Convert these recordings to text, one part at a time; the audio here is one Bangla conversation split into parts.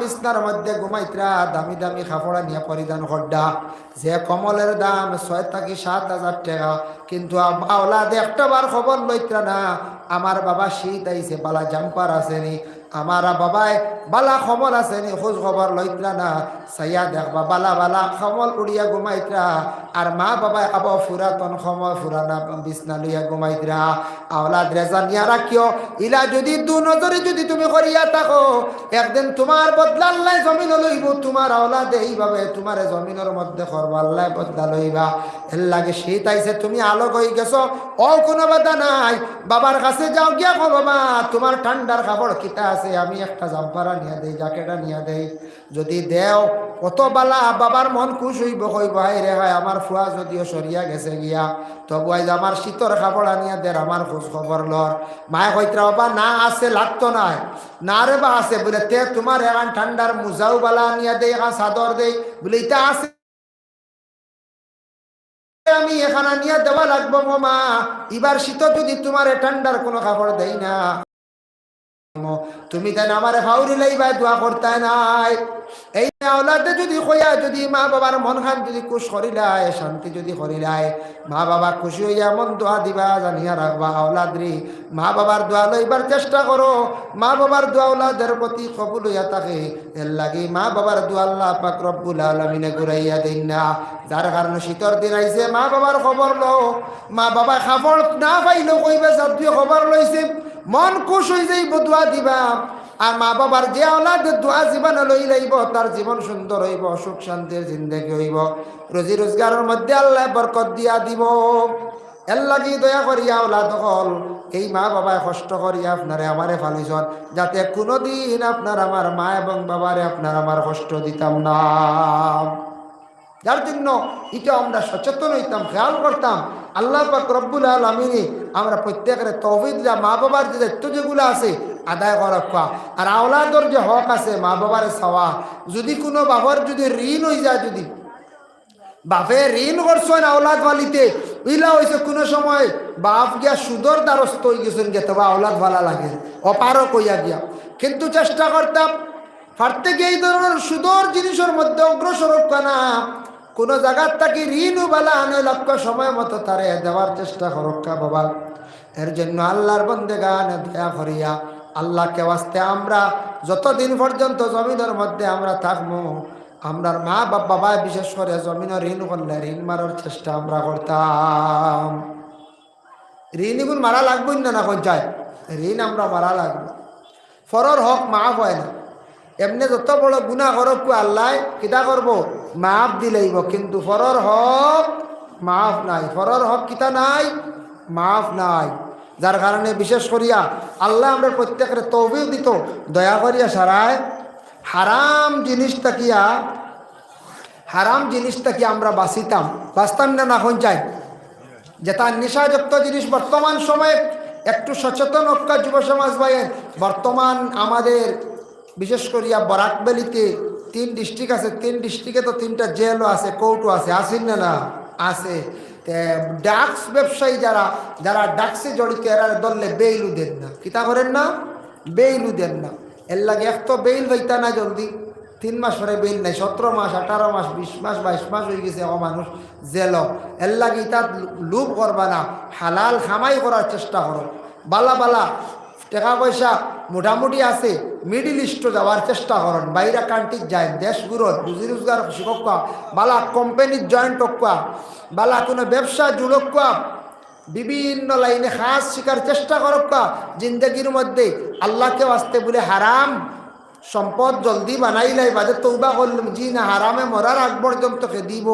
বিছনার মধ্যে ঘুমাইত্রা দামি দামি কাপড়া নিয়ে পরিধান করডা যে কমলের দাম ছয় থাকি সাত হাজার টাকা। কিন্তু একটা বার খবর লইত্রা না আমার বাবা শীত আইছে পালা জাম্পার আসেনি আমার বাবাই, বালা খবর আসেনি খোঁজ খবর লইত্রা না? সাইয়া দেখবা বালা বালা খমল উড়িয়া ঘুমাইত্রা আর মা বাবাই আব ফুরাতন সময় ফুরানা বিছনা লইয়া ঘুমাইত্রা আওলাদ রেজা নিয়া রাখিও ইলা যদি দু নজরে যদি তুমি করিয়া থাকো, একদিন তোমার বদলা আল্লাহ জমিন লইব। তোমার আওলাদ এইভাবে তোমার জমিনের মধ্যে করব আল্লাহ বদলা লইবা। এর লাগে শীত আইছে তুমি আলোক হয়ে গেছো। ও কোনো বাধা নাই। বাবার কাছে যাও, গিয়া কো বাবা তোমার ঠান্ডার কাপড় কিতা আছে, আমি একটা জাম্পারা নিয়ে দেই জ্যাকেটা নিয়ে দেই। যদি দেও কত বালা বাবার মন খুশ হইব হইব হাই রে হাই আমার ফুয়া যদিও সরিয়া গেছে গিয়া, তবু আইজ আমার শীতর কাপড় আনিয়া দের, আমার খোঁজ খবর লর। মায়ে কইত্রা, বাবা, না আছে, লাগতো নাই। না রে, বা আছে। বলে, তে, তোমার এখন ঠান্ডার মুজাও বালা আনিয়া দেই এখন চাদর দেই। বলে ইটা আছে। আমি এখানে নিয়ে দেওয়া লাগবো মামা এবার শীত যদি তোমার ঠান্ডার কোনো কাপড় দেই না। তুমি তাই আমার ফাউরি লাইবা, দোয়া করতে নাই। এই আওলাদে যদি কইয়া যদি মা বাবার মন খান যদি খুশ করিলাই শান্তি যদি করিলাই মা বাবা খুশি হইয়া মন দোয়া দিবা, জানিয়া রাখবা আওলাদ রে মা বাবার দোয়া লইবার চেষ্টা করো। মা বাবার দোয়া আওলাদের প্রতি কবুল হইয়া থাকে। এর লাগি মা বাবার দোয়া আল্লাহ পাক রব্বুল আলমিনে ঘুরাইয়া দিন না। যার কারণে শীতর দিন আইছে মা বাবার খবর লো মা বাবা খবর না পাইলেও কইবে সাথে খবর লইছে মন খুশ হয়ে যাইব, দোয়া দিবা। আর মা বাবার যে আওলাদের দোয়া জীবন লই লাইব, তার জীবন সুন্দর হইব, সুখ শান্তির জিন্দগি হইব। রোজি রোজগারের মধ্যে আল্লাহ বরকত দিয়া দিব। এর লাগি দয়া করিয়া ওলাদ হল, এই মা বাবায় কষ্ট করিয়া আপনারে আমারে ফালিছন যাতে কোনোদিন আপনার আমার মা এবং বাবারে আপনার আমার কষ্ট দিতাম না। যার জন্য এটা আমরা সচেতন হইতাম, খেয়াল করতাম আল্লাহ পাক রব্বুল আলমিনী আমরা প্রত্যেকের তহবিদ যা মা বাবার যে দায়িত্ব যেগুলো আছে আদায় করা খোয়া। আর আওলাদর যে হক আছে মা বাবার চাওয়া যদি কোনো বাবার যদি ঋণ হয়ে যায় যদি, বাপে ঋণ করছেন আওলাদ বালিতে ইলা হয়েছে কোনো সময় বাপ গিয়া সুদর দ্বারস্থ হয়ে গেছেন গে, তবে আওলাদ ভালা লাগে। অপারও কইয়া গিয়া। কিন্তু চেষ্টা করতাম পারতে গিয়ে এই ধরনের সুদর জিনিসের মধ্যে অগ্রসর না। কোনো জায়গার তাকে ঋণও বালা আনে লক্ষ্য সময় মতো তারে দেওয়ার চেষ্টা করক্কা বাবা। এর জন্য আল্লাহর বন্দে গান দয়া করিয়া আল্লাহকে বাস্তে আমরা যতদিন পর্যন্ত জমিনের মধ্যে আমরা থাকব, আমরার মা বা বাবা বিশেষ করে জমিন ঋণ করলে ঋণ মারার চেষ্টা আমরা করতাম। ঋণ এগুন মারা লাগবই না না যায়? ঋণ আমরা মারা লাগবো। ফরর হক, মাফ হয় না। এমনি যত বড় গুণা করব আল্লাহ, কিতা করব? মাফ দিলেইব কিন্তু ফরর হক মাফ নাই। ফরর হক কিতা নাই? মাফ নাই। যার কারণে বিশেষ করিয়া আল্লাহ আমরা প্রত্যেকের তৌবিও দিত। দয়া করিয়া সারায় হারাম জিনিসটা কিয়া হারাম জিনিসটা কি আমরা বাঁচিতাম। বাঁচতাম না না চাই? যে তার নেশাযুক্ত জিনিস বর্তমান সময়ে একটু সচেতন হক্কা যুব সমাজ ভাইয়ের বর্তমান আমাদের বিশেষ করিয়া বরাকবেলিতে তিন ডিস্ট্রিক্ট আছে, তিন ডিস্ট্রিক্টে তো তিনটা জেলও আছে, কোর্টও আছে আসেন না না? আছে। ডাক্স ব্যবসায়ী যারা যারা ডাক্সে জড়িত, এরা দললে বেইলু দেন না। কিতা করেন না? বেইলু দেন না। এর লাগে এক তো বেইল হইতা না জলদি। তিন মাস পরে বেইল নাই, সতেরো মাস, আঠারো মাস, বিশ মাস, বাইশ মাস হয়ে গেছে ও মানুষ জেল। এর লাগে তার লুপ করবা না, হালাল খামাই করার চেষ্টা করো। বালা বালা টাকা পয়সা মোটামুটি আছে। মিডিল ইস্ট যাওয়ার চেষ্টা করেন। বাইরা কান্ট্রিক যায় দেশগুলোর রুজি রোজগার শিক্ষক বালা কোম্পানির জয়েন্ট হকুয়া বালা কোনো ব্যবসা জুড়কা বিভিন্ন লাইনে খাস শিকার চেষ্টা করক্কা জিন্দগির মধ্যে আল্লাহকে আসতে বলে হারাম। সম্পদ জলদি বানাইলাই বাজে তৌবা করলাম। জি না, হারামে মরার আগ পর্যন্ত দিব?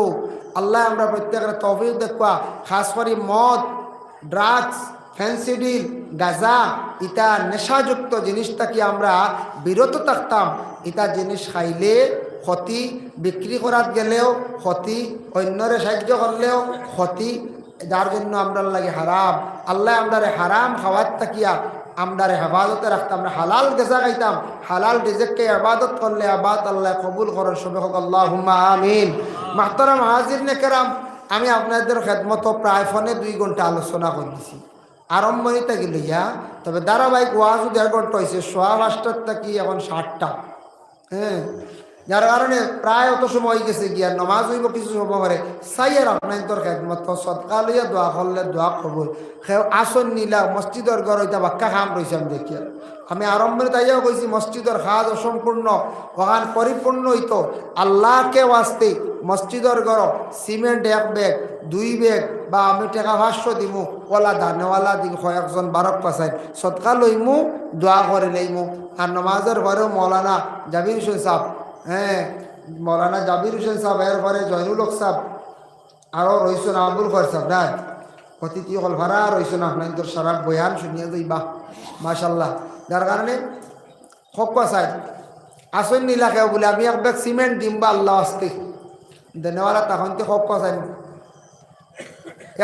আল্লাহ আমরা প্রত্যেকের তহবিল দেখবা খাস করে মদ ড্রাগস ফ্যান্সিডিল গাজা ইটা নেশাযুক্ত জিনিসটা কি আমরা বিরত থাকতাম ইটা জিনিস খাইলে ক্ষতি বিক্রি করার গেলেও ক্ষতি অন্যরে সাহায্য করলেও ক্ষতি যার জন্য আমরা লাগে হারাম আল্লাহ আমরা হারাম খাওয়ার তাকিয়া আমরা হেফাজতে রাখতাম আমরা হালাল গেজা খাইতাম হালাল রিজেককে আবাদত করলে আবাদ আল্লাহ কবুল করার সবে হোক আল্লাহ আমিন মাহতারাম হাজির নেকেরাম আমি আপনাদের খেদমত প্রায় ফোনে দুই ঘণ্টা আলোচনা করেছি আরম্ভণিতে গেল ইয়া, তবে ধারাবাহিক ওয়াজও দেড় ঘণ্টা হয়েছে সোয়া পাঁচটার থাকি এখন ষাটটা হ্যাঁ? যার কারণে প্রায় অত সময় গেছে গিয়া, নমাজ হইব কিছু সময় করে সাইয়ার আপনার তোর খেদমত সৎকা লইয়া দোয়া করলে দোয়া সে আসন নিলা, মসজিদর ঘর হইতা বাক্কা খাম রয়েছে আমি দেখিয়া। আমি আরম্ভে তাইয়াও কইছি, মসজিদর খাজ অসম্পূর্ণ, ওখান পরিপূর্ণ হইতো। আল্লাহকে ওয়াস্তে মসজিদর ঘর, সিমেন্ট এক ব্যাগ, দুই ব্যাগ, বা আমি টাকা ভাষ্য দিমু, ওলা দানেওয়ালা দিম কয়েকজন বারক পাসাই সৎকা লইমু, দোয়া করে লইমু। আর নমাজের ঘরেও মৌলানা জাবির হোসেন সাহ হ্যাঁ মৌলানা জাবির হোসেন সাহ এর ঘরে জয়নুল হক সাহ আরও রইছেন আবুল খর সাহ না অতিথি হল ভাড়া রইছেন আপনার সারা বয়ান শুনিয়ে যাইবা। মাশাল্লাহ। যার কারণে হক সাহেব আসন নীলাকে বলে, আমি এক ব্যাগ সিমেন্ট দিম বা আল্লাহ আসতে দেনেওয়ালা তখন তো হক সাহেব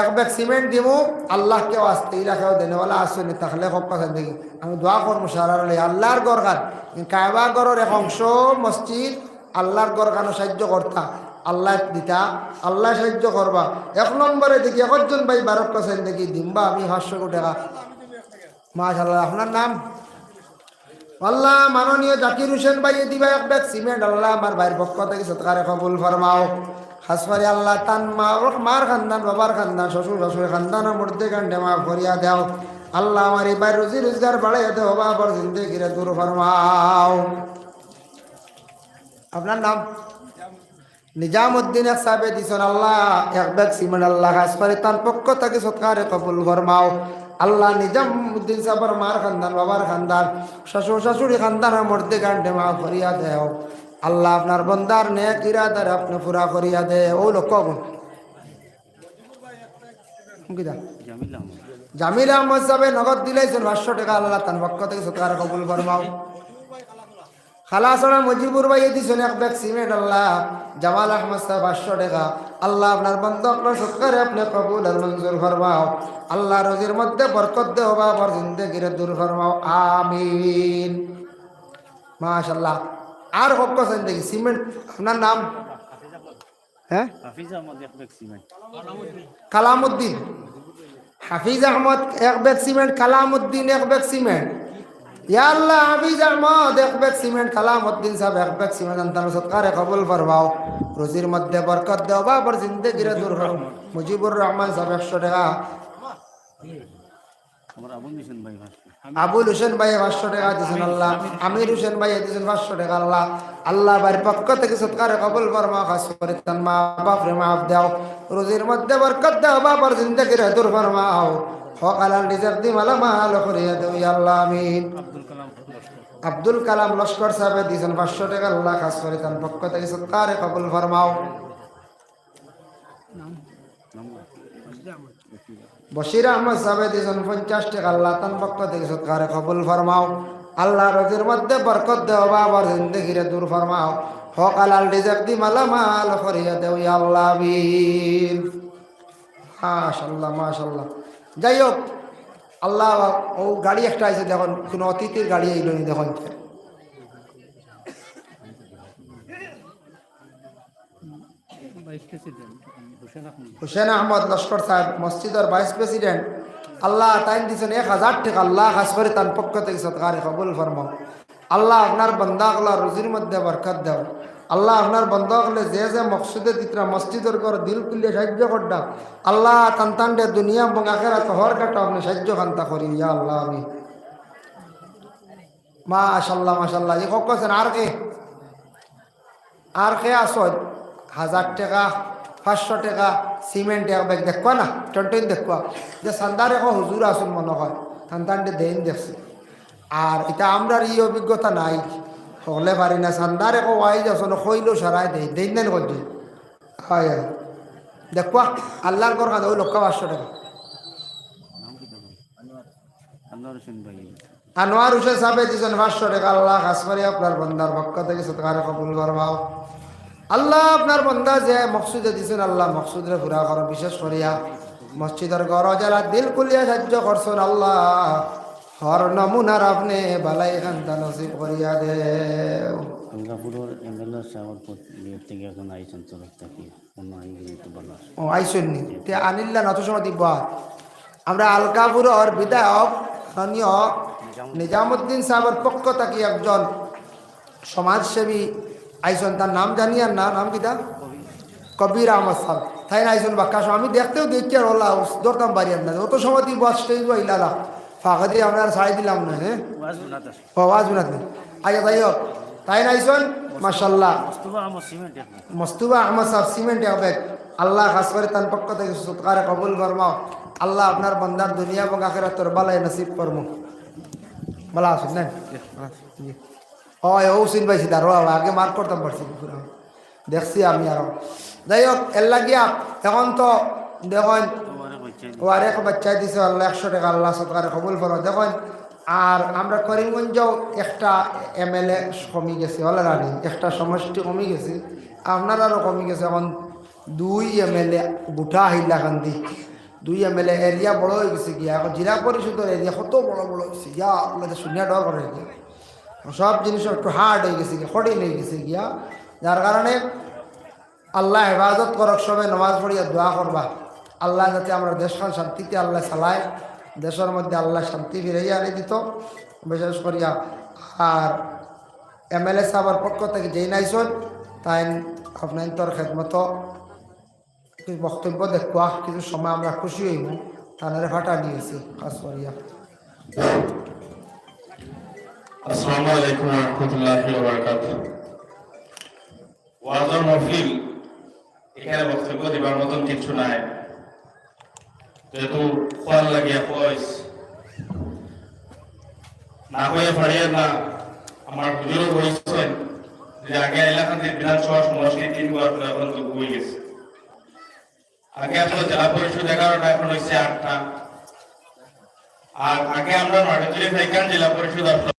এক ব্যাগ সিমেন্ট দিমু আল্লাহকে আসতে ইলাকাও দেনেওয়ালা আসনি তাহলে হক কথা দেখি আমি দোয়া করব সারার আল্লাহর খান কায়বা গড়ের এক অংশ মসজিদ আল্লাহর গড় সাহায্য করতা আল্লাহ দিতা, আল্লাহ সাহায্য করবা এক নম্বরে দেখি একজন ভাই বারক কাছেন দেখি দিম্বা, আমি পাঁচশো টাকা। মাশাল্লাহ আপনার নাম? আল্লাহ মাননীয় জাকির হোসেন ভাই দিবা এক ব্যাগ সিমেন্ট। আল্লাহ আমার ভাইয়ের পক্ষ থেকে সৎকারে কবুল ফরমাও। হাসপারি আল্লাহ তান মা, ওর মার খানদান, বাবার খানদান, শ্বশুর শ্বশুর খানদানের মধ্যে কান্ডে মা ভরিয়া দেও। আল্লাহ আমার এই ভাই রুজি রোজগার বাড়াইয়া দেও বাবার জিন্দগিরে দূর ফরমাও। আপনার নাম? নিজামুদ্দিন এক সাহেবে দিছেন আল্লাহ, এক ব্যাগ সিমেন্ট আল্লাহ হাসপারি তার পক্ষ থেকে সৎকারে কবুল ফরমাও। আল্লাহ নিজামুদ্দিন সাহেবের মার খানদান বাবার খানদান শ্বশুর শাশুড়ি খানদানের মরতে কান্ডে মা করিয়া দেও। আল্লাহ আপনার বন্দার নেক ইরাদার আপনি পুরা করিয়া দে ও লোক জামিল আহমদ। সাহেব নগদ দিলাইছেন পাঁচশো টাকা আল্লাহ তার পক্ষ থেকে সৎকার কবুল ফরমাও। খালাসনা মুজিবুর ভাই দিছেন এক ব্যাগ সিমেন্ট আল্লাহ জামাল আহমদ সাহেব পাঁচশো টাকা। আল্লাহ আপনার বন্ধ আপনার সৎকারে আপনি কবুল আর মঞ্জুর ফরমাও। আল্লাহ রোজির মধ্যে বরকত দে হবা পর জিন্দগিরে দূর ফরমাও। আমিন। মাশাল্লাহ আর হক দেখি সিমেন্ট আপনার নাম? হ্যাঁ? কালামুদ্দিন। হাফিজ আহমদ এক ব্যাগ সিমেন্ট কালামুদ্দিন এক ব্যাগ সিমেন্ট। এক ব্যাগ সিমেন্ট সাহেব সিমেন্ট আন্তার সৎকারে কবুল ফরমাও। রুজির মধ্যে বরকত দেও বাবার জিন্দগিরে দূর মুজিবুর রহমান সাহেব একশো টাকা। আবুল ভাই হোসেন ভাই পাঁচশো টাকা দিয়েছেন আল্লাহ। আমির হোসেন ভাই দিয়েছেন পাঁচশো টাকা আল্লাহ। আল্লাহ ভাইয়ের পক্ষ থেকে সৎকারে কবুল ফরমা খাস করে মা বাপরে মাফ দাও। রোজির মধ্যে বরকত দাও বাবার জিন্দগির দূর ফরমাও হকালাল রিজার্ভ দি মালা মাল করিয়া দেও আল্লাহ আমিন। আব্দুল কালাম লস্কর। সাহেব দিয়েছেন পাঁচশো টাকা আল্লাহ খাস করে তার পক্ষ থেকে সৎকারে কবুল ফরমাও। বশির আহমদ সাহেব দিয়েছেন পঞ্চাশ টাকা আল্লাহ তার পক্ষ থেকে সৎকারে কবুল ফরমাও। আল্লাহ রোজির মধ্যে বরকত দেও বাবার জিন্দগিরে দূর ফরমাও। হক আলাল রিজাক দি মালা মাল করিয়া দেও ইয়া আল্লাহ আমিন। মাশাল্লাহ মাশাল্লাহ যাই হোক, আল্লাহ ও গাড়ি একটা আছে দেখুন, কোনো অতিথির গাড়ি এইল দেখুন। হোসেন আহমদ লস্কর সাহেব, মসজিদের ভাইস প্রেসিডেন্ট, আল্লাহ তাই দিয়েছেন এক হাজার টাকা, আল্লাহ খাস করে তার পক্ষ থেকে সৎকারে কবুল ফরমাও। আল্লাহ আপনার বন্দা আল্লাহ রুজির মধ্যে বরকত দেও। আল্লাহ আপনার বন্ধ হলে যে যে মকসুদে দিতরা মসজিদের কর দিল কুলিয়ে সাহায্য করডা। আল্লাহ তান্তান্ডে দুনিয়া এবং আখেরা হর কাটা আপনি সাহায্য খান্তা করি, ইয়া আল্লাহ আমি। মাশাল্লাহ মাশাল্লাহ, এই কছেন আর কে? আর কে আসত হাজার টাকা, পাঁচশো টাকা সিমেন্ট এক ব্যাগ দেখবা না? টনটন দেখবা যে সান্দার এখন হুজুর আসুন মনে হয়। সান্তানটে দেন দেখছি। আর এটা আমরা এই অভিজ্ঞতা নাই। হলে পারি না সান্দার এখন ওয়াইজ আসলে হইলেও সারাই দেয় দেন দেন করছি হয় দেখবা আল্লাহর কর খান ওই লক্ষ পাঁচশো টাকা। কি আনোয়ার হোসেন সাহেব দিয়েছেন পাঁচশো টাকা, আল্লাহ খাস করে আপনার বন্দার পক্ষ থেকে সৎকারে কবুল করবাও আল্লাহ আপনার বন্দা যে মকসুদে দিছেন আল্লাহ মকসুদে পুরা করো বিশেষ করিয়া মসজিদের ঘর যারা দিল কুলিয়া সাহায্য করছেন আল্লাহ। হর নমুনার আপনি বালাই খান্তা নসিব করিয়া দে এমএলএ বিয়ের থেকে এখন আইসন তরফ থেকে অন্য তো ভালো ও আইসন্নি? তে আনিল্লা নত সময় দিব আমরা আলকাপুরের বিধায়ক মাননীয় নিজামুদ্দিন সাহেবের পক্ষ থাকি একজন সমাজসেবী আইসন। তার নাম জানি আর না নাম কিতা কবির আহমদ সাহ তাই না আইসন বাক্কাশ আমি দেখতেও দেখছি আর ওলা ধরতাম বাড়ি না। অত সময় বস স্টেজ বা ইলালা ফাঁকা দিয়ে আমরা ছাড়াই দিলাম না হ্যাঁ ওয়াজ বুনাতে আচ্ছা তাই হোক তাই না, আইসন? মাসাল্লাহ মস্তুবা আমার সাহেব, সিমেন্ট হবে। আল্লাহ খাস করে তার পক্ষ থেকে সৎকারে কবুল ফরমাও আল্লাহ আপনার বন্দার দুনিয়া এবং আখেরা তোর বালাই নসিব ফরমো বলা আসুন না? ও ও সিন পাইছি তার আগে মার্ক করতাম পারছি। দেখছি আমি আরও। যাই হোক, এর লাগিয়া এখন তো দেখুন তোমারে কইছে ও আরেক দিছে, আল্লাহ একশো টাকা, আল্লাহ সৎকারে কবুল ফরো দেখুন, আর আমরা করিমগঞ্জেও একটা এম এল এ কমে গেছে, হলে রানি, একটা সমষ্টি কমে গেছে। আপনার আরও কমে গেছে, এখন দুই এম এল এ বুঠা হাইলাকান্দি দুই এম এল এ এরিয়া বড় হয়ে গেছে গিয়া। এখন জেলা পরিষদের এরিয়া কত বড় বড় হয়েছে গিয়া, আল্লাহ শুনিয়া ডর করে গিয়া। সব জিনিস একটু হার্ড হয়ে গেছে গিয়া, কঠিন হয়ে গেছে গিয়া। যার কারণে আল্লাহ হেফাজত করক, সবে নমাজ পড়িয়া দোয়া করবা। আল্লাহ যাতে আমরা দেশখান শান্তিতে আল্লাহ চালায়, দেশের মধ্যে আল্লাহ শান্তি ফিরাইয়া আনি দিত। বিশেষ করিয়া আর এম এল এ সাহেবের পক্ষ থেকে যেই নাইছন তাই আপনার তোর খেদমত বক্তব্য দেখুয়া কিছু সময় আমরা খুশি হইব। তানারে ফাটা নিয়েছি কাজ করিয়া। আসসালামু আলাইকুম রহমতুল্লাহি মহফিল, এখানে বক্তব্য দিবার মতন কিছু নাই। যেহেতু খোয়াল লাগিয়া কইস না হয়ে পারিয়ে না আমার হুজুরও হয়েছেন যে আগে এলাকাতে বিধানসভা সমষ্টি তিনবার এখন তো হয়ে গেছে আগে আসলে জেলা পরিষদ এগারোটা এখন হয়েছে আটটা আর আগে আমরা থেকে জেলা পরিষদ আসলো